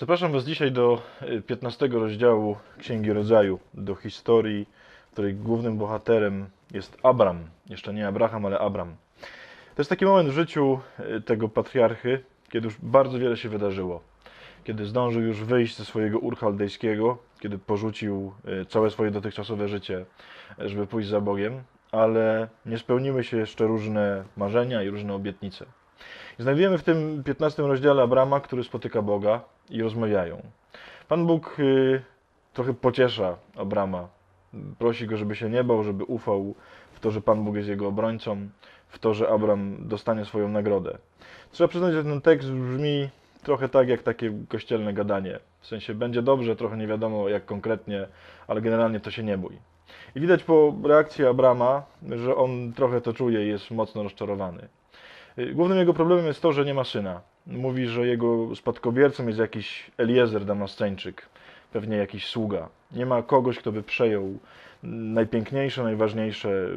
Zapraszam Was dzisiaj do y, 15 rozdziału Księgi Rodzaju, do historii, której głównym bohaterem jest Abram. Jeszcze nie Abraham, ale Abram. To jest taki moment w życiu y, tego patriarchy, kiedy już bardzo wiele się wydarzyło. Kiedy zdążył już wyjść ze swojego ur chaldejskiego, kiedy porzucił y, całe swoje dotychczasowe życie, żeby pójść za Bogiem, ale nie spełniły się jeszcze różne marzenia i różne obietnice. I Znajdujemy w tym 15 rozdziale Abrama, który spotyka Boga i rozmawiają. Pan Bóg y, trochę pociesza Abrama. Prosi go, żeby się nie bał, żeby ufał w to, że Pan Bóg jest jego obrońcą, w to, że Abram dostanie swoją nagrodę. Trzeba przyznać, że ten tekst brzmi trochę tak jak takie kościelne gadanie. W sensie będzie dobrze, trochę nie wiadomo jak konkretnie, ale generalnie to się nie bój. I widać po reakcji Abrama, że on trochę to czuje i jest mocno rozczarowany. Y, Głównym jego problemem jest to, że nie ma syna. Mówi, że jego spadkobiercą jest jakiś Eliezer Damasceńczyk, pewnie jakiś sługa. Nie ma kogoś, kto by przejął najpiękniejsze, najważniejsze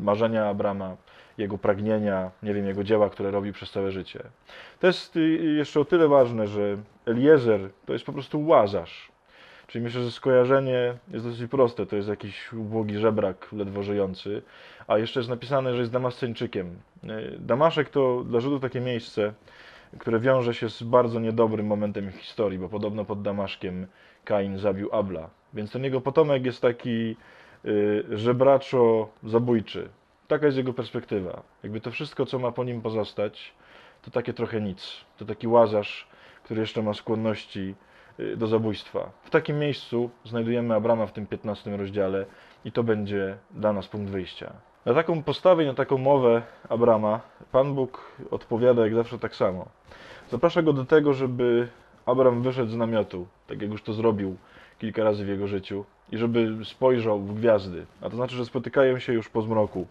marzenia Abrama, jego pragnienia, nie wiem, jego dzieła, które robi przez całe życie. To jest y, jeszcze o tyle ważne, że Eliezer to jest po prostu łazarz. Czyli myślę, że skojarzenie jest dosyć proste. To jest jakiś ubogi żebrak, ledwo żyjący, a jeszcze jest napisane, że jest Damasceńczykiem. Y, Damaszek to dla Żydów takie miejsce, które wiąże się z bardzo niedobrym momentem historii, bo podobno pod Damaszkiem Kain zabił Abla. Więc ten jego potomek jest taki y, żebraczo-zabójczy. Taka jest jego perspektywa. Jakby to wszystko, co ma po nim pozostać, to takie trochę nic. To taki łazarz, który jeszcze ma skłonności y, do zabójstwa. W takim miejscu znajdujemy Abrama w tym 15 rozdziale i to będzie dla nas punkt wyjścia. Na taką postawę i na taką mowę Abrama Pan Bóg odpowiada jak zawsze tak samo. Zaprasza go do tego, żeby Abram wyszedł z namiotu, tak jak już to zrobił kilka razy w jego życiu, i żeby spojrzał w gwiazdy. A to znaczy, że spotykają się już po zmroku,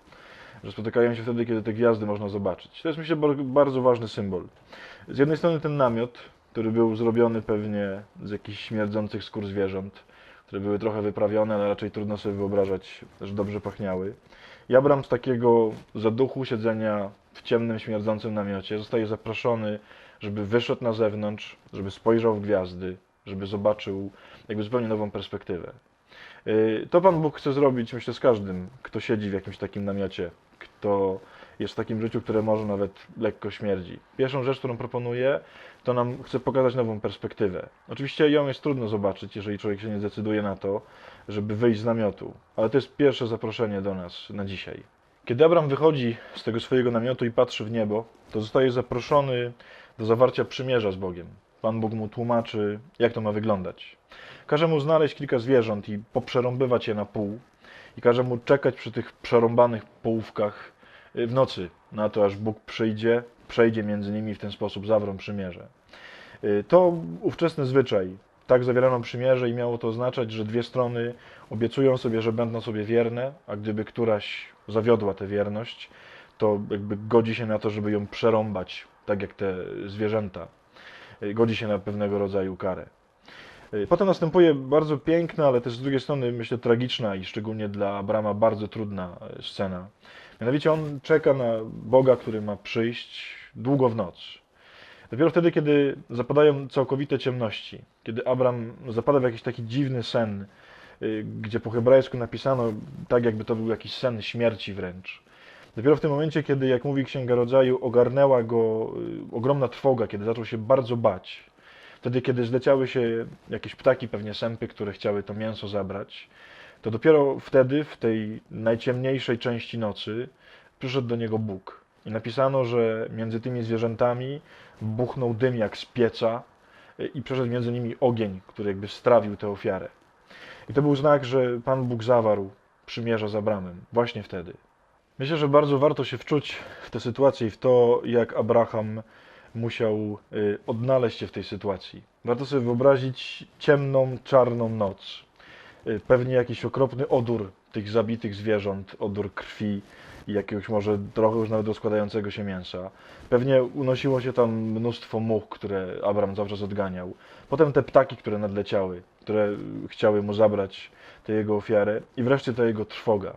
że spotykają się wtedy, kiedy te gwiazdy można zobaczyć. To jest myślę bar- bardzo ważny symbol. Z jednej strony ten namiot, który był zrobiony pewnie z jakichś śmierdzących skór zwierząt, które były trochę wyprawione, ale raczej trudno sobie wyobrażać, że dobrze pachniały. I Abram z takiego zaduchu siedzenia w ciemnym, śmierdzącym namiocie zostaje zaproszony, żeby wyszedł na zewnątrz, żeby spojrzał w gwiazdy, żeby zobaczył jakby zupełnie nową perspektywę. Yy, To Pan Bóg chce zrobić, myślę, z każdym, kto siedzi w jakimś takim namiocie, kto jest w takim życiu, które może nawet lekko śmierdzi. Pierwszą rzecz, którą proponuję, to nam chce pokazać nową perspektywę. Oczywiście ją jest trudno zobaczyć, jeżeli człowiek się nie zdecyduje na to, żeby wyjść z namiotu, ale to jest pierwsze zaproszenie do nas na dzisiaj. Kiedy Abram wychodzi z tego swojego namiotu i patrzy w niebo, to zostaje zaproszony do zawarcia przymierza z Bogiem. Pan Bóg mu tłumaczy, jak to ma wyglądać. Każe mu znaleźć kilka zwierząt i poprzerąbywać je na pół. I każe mu czekać przy tych przerąbanych połówkach w nocy, na to aż Bóg przyjdzie, przejdzie między nimi w ten sposób zawrą przymierze. Y, To ówczesny zwyczaj. Tak zawierano przymierze i miało to oznaczać, że dwie strony obiecują sobie, że będą sobie wierne, a gdyby któraś zawiodła tę wierność, to jakby godzi się na to, żeby ją przerąbać, tak jak te zwierzęta. Y, Godzi się na pewnego rodzaju karę. Y, Potem następuje bardzo piękna, ale też z drugiej strony myślę tragiczna i szczególnie dla Abrama bardzo trudna y, scena. Mianowicie on czeka na Boga, który ma przyjść długo w noc. Dopiero wtedy, kiedy zapadają całkowite ciemności, kiedy Abram zapada w jakiś taki dziwny sen, y, gdzie po hebrajsku napisano tak, jakby to był jakiś sen śmierci wręcz. Dopiero w tym momencie, kiedy, jak mówi Księga Rodzaju, ogarnęła go y, ogromna trwoga, kiedy zaczął się bardzo bać, wtedy, kiedy zleciały się jakieś ptaki, pewnie sępy, które chciały to mięso zabrać, to dopiero wtedy, w tej najciemniejszej części nocy, przyszedł do niego Bóg. I napisano, że między tymi zwierzętami buchnął dym jak z pieca i przeszedł między nimi ogień, który jakby strawił tę ofiarę. I to był znak, że Pan Bóg zawarł przymierza z Abramem właśnie wtedy. Myślę, że bardzo warto się wczuć w tę sytuację i w to, jak Abraham musiał y, odnaleźć się w tej sytuacji. Warto sobie wyobrazić ciemną, czarną noc. Y, Pewnie jakiś okropny odór tych zabitych zwierząt, odór krwi i jakiegoś może trochę już nawet rozkładającego się mięsa. Pewnie unosiło się tam mnóstwo much, które Abram czas odganiał. Potem te ptaki, które nadleciały, które chciały mu zabrać tę jego ofiarę i wreszcie ta jego trwoga.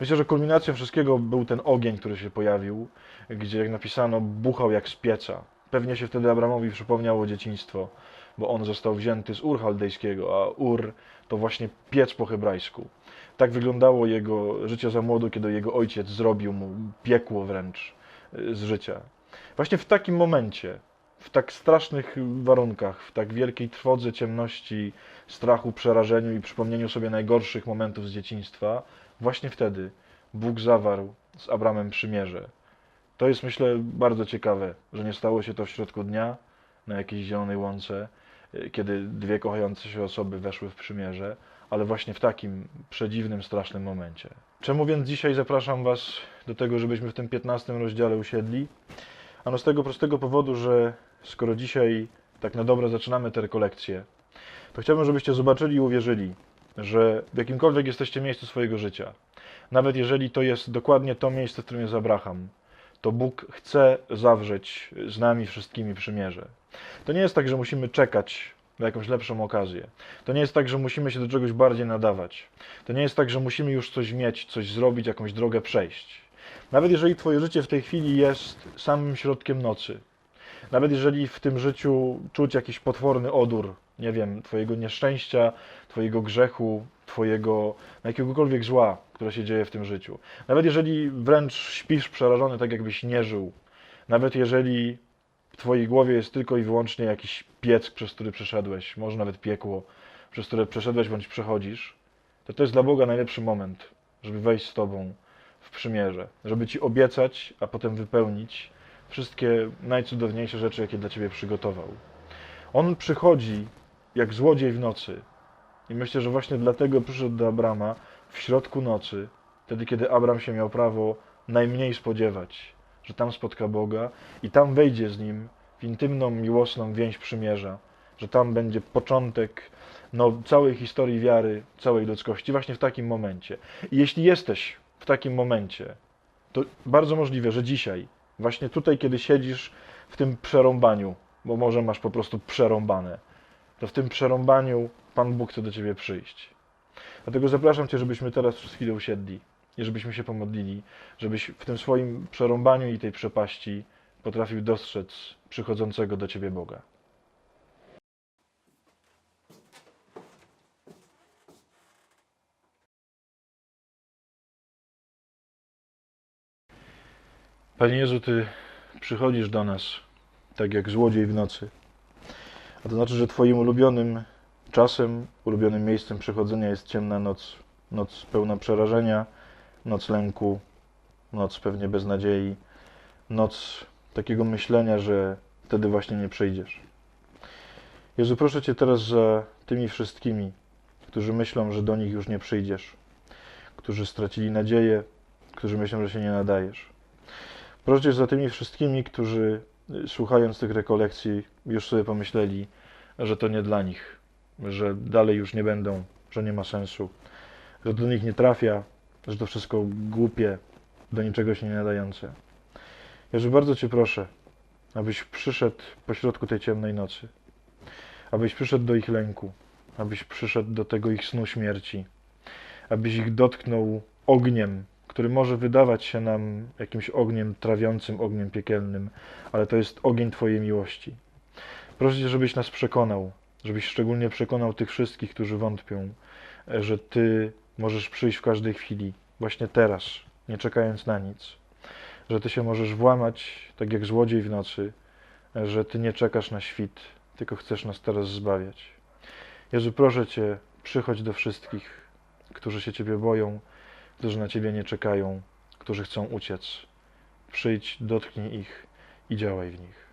Myślę, że kulminacją wszystkiego był ten ogień, który się pojawił, gdzie jak napisano, buchał jak z pieca. Pewnie się wtedy Abramowi przypomniało dzieciństwo. Bo on został wzięty z Ur Chaldejskiego, a Ur to właśnie piec po hebrajsku. Tak wyglądało jego życie za młodu, kiedy jego ojciec zrobił mu piekło wręcz y, z życia. Właśnie w takim momencie, w tak strasznych warunkach, w tak wielkiej trwodze, ciemności, strachu, przerażeniu i przypomnieniu sobie najgorszych momentów z dzieciństwa, właśnie wtedy Bóg zawarł z Abramem przymierze. To jest, myślę, bardzo ciekawe, że nie stało się to w środku dnia, na jakiejś zielonej łące, kiedy dwie kochające się osoby weszły w przymierze, ale właśnie w takim przedziwnym, strasznym momencie. Czemu więc dzisiaj zapraszam Was do tego, żebyśmy w tym 15 rozdziale usiedli? Ano z tego prostego powodu, że skoro dzisiaj tak na dobre zaczynamy te rekolekcje, to chciałbym, żebyście zobaczyli i uwierzyli, że w jakimkolwiek jesteście miejscu swojego życia, nawet jeżeli to jest dokładnie to miejsce, w którym jest Abraham, to Bóg chce zawrzeć z nami wszystkimi przymierze. To nie jest tak, że musimy czekać na jakąś lepszą okazję. To nie jest tak, że musimy się do czegoś bardziej nadawać. To nie jest tak, że musimy już coś mieć, coś zrobić, jakąś drogę przejść. Nawet jeżeli Twoje życie w tej chwili jest samym środkiem nocy, nawet jeżeli w tym życiu czuć jakiś potworny odór, nie wiem, Twojego nieszczęścia, Twojego grzechu, Twojego jakiegokolwiek zła, które się dzieje w tym życiu, nawet jeżeli wręcz śpisz przerażony, tak jakbyś nie żył, nawet jeżeli w Twojej głowie jest tylko i wyłącznie jakiś piec, przez który przeszedłeś, może nawet piekło, przez które przeszedłeś bądź przechodzisz, to to jest dla Boga najlepszy moment, żeby wejść z Tobą w przymierze, żeby Ci obiecać, a potem wypełnić wszystkie najcudowniejsze rzeczy, jakie dla Ciebie przygotował. On przychodzi jak złodziej w nocy. I myślę, że właśnie dlatego przyszedł do Abrama w środku nocy, wtedy kiedy Abram się miał prawo najmniej spodziewać, że tam spotka Boga i tam wejdzie z nim w intymną, miłosną więź przymierza, że tam będzie początek no, całej historii wiary, całej ludzkości, właśnie w takim momencie. I jeśli jesteś w takim momencie, to bardzo możliwe, że dzisiaj, właśnie tutaj, kiedy siedzisz w tym przerąbaniu, bo może masz po prostu przerąbane, to w tym przerąbaniu Pan Bóg chce do Ciebie przyjść. Dlatego zapraszam Cię, żebyśmy teraz przez chwilę usiedli i żebyśmy się pomodlili, żebyś w tym swoim przerąbaniu i tej przepaści potrafił dostrzec przychodzącego do Ciebie Boga. Panie Jezu, Ty przychodzisz do nas tak jak złodziej w nocy. A to znaczy, że Twoim ulubionym czasem, ulubionym miejscem przychodzenia jest ciemna noc. Noc pełna przerażenia, noc lęku, noc pewnie beznadziei, noc takiego myślenia, że wtedy właśnie nie przyjdziesz. Jezu, proszę Cię teraz za tymi wszystkimi, którzy myślą, że do nich już nie przyjdziesz, którzy stracili nadzieję, którzy myślą, że się nie nadajesz. Proszę Cię za tymi wszystkimi, którzy y, słuchając tych rekolekcji już sobie pomyśleli, że to nie dla nich, że dalej już nie będą, że nie ma sensu, że do nich nie trafia, że to wszystko głupie, do niczego się nie nadające. Jezu, bardzo Cię proszę, abyś przyszedł pośrodku tej ciemnej nocy, abyś przyszedł do ich lęku, abyś przyszedł do tego ich snu śmierci, abyś ich dotknął ogniem, który może wydawać się nam jakimś ogniem trawiącym, ogniem piekielnym, ale to jest ogień Twojej miłości. Proszę Cię, żebyś nas przekonał, żebyś szczególnie przekonał tych wszystkich, którzy wątpią, że Ty możesz przyjść w każdej chwili, właśnie teraz, nie czekając na nic, że Ty się możesz włamać, tak jak złodziej w nocy, że Ty nie czekasz na świt, tylko chcesz nas teraz zbawiać. Jezu, proszę Cię, przychodź do wszystkich, którzy się Ciebie boją, którzy na Ciebie nie czekają, którzy chcą uciec. Przyjdź, dotknij ich i działaj w nich.